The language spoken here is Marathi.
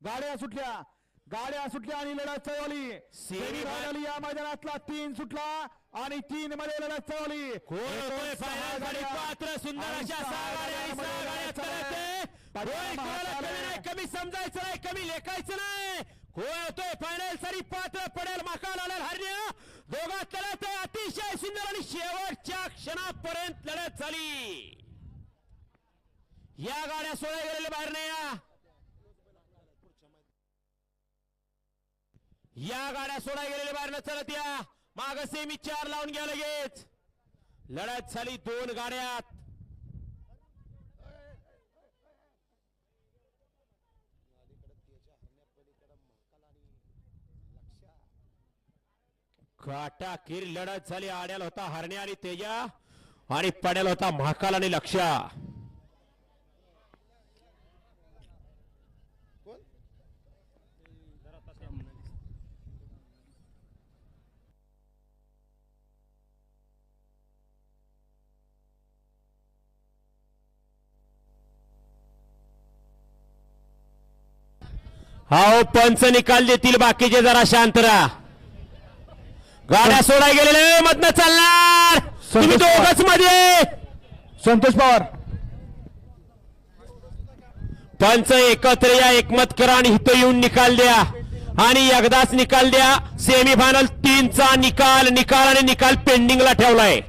गाड्या सुटल्या. गाड्या सुटल्या आणि लढत चळवली. सेमी फायनल या मैदानातला तीन सुटला आणि तीन मध्ये लढत चळवली. पात्र सुंदर अशा कमी समजायचं नाही कमी लेखायचं नाही. होतोय फायनलसाठी पात्र पडेल माकाल आलेल हरण्या. दोघात लढत अतिशय सुंदर आणि शेवटच्या क्षणापर्यंत लढत झाली. या गाड्या सोळा गेलेल्या बाहेर नाही या या गाड्या सोडा गेलेल्या बाहेर न चलत या. माग सेमी चार लावून घ्या लगेच लढत झाली दोन गाड्यात. काटाकीर लढत झाली आड्याल होता हरण्या आणि तेजा आणि पड्याला होता महाकाल आणि लक्षा हो पंच निकाल देतील बाकीचे जरा शांत राहा. गाड्या सोडा गेलेले मधनं चालणार. तुम्ही. दोघच मध्ये. संतोष पवार. पंच एकत्र या एकमत करा आणि इथं येऊन निकाल द्या. आणि एकदाच निकाल द्या. सेमी फायनल तीनचा निकाल निकाल आणि निकाल पेंडिंगला ठेवलाय.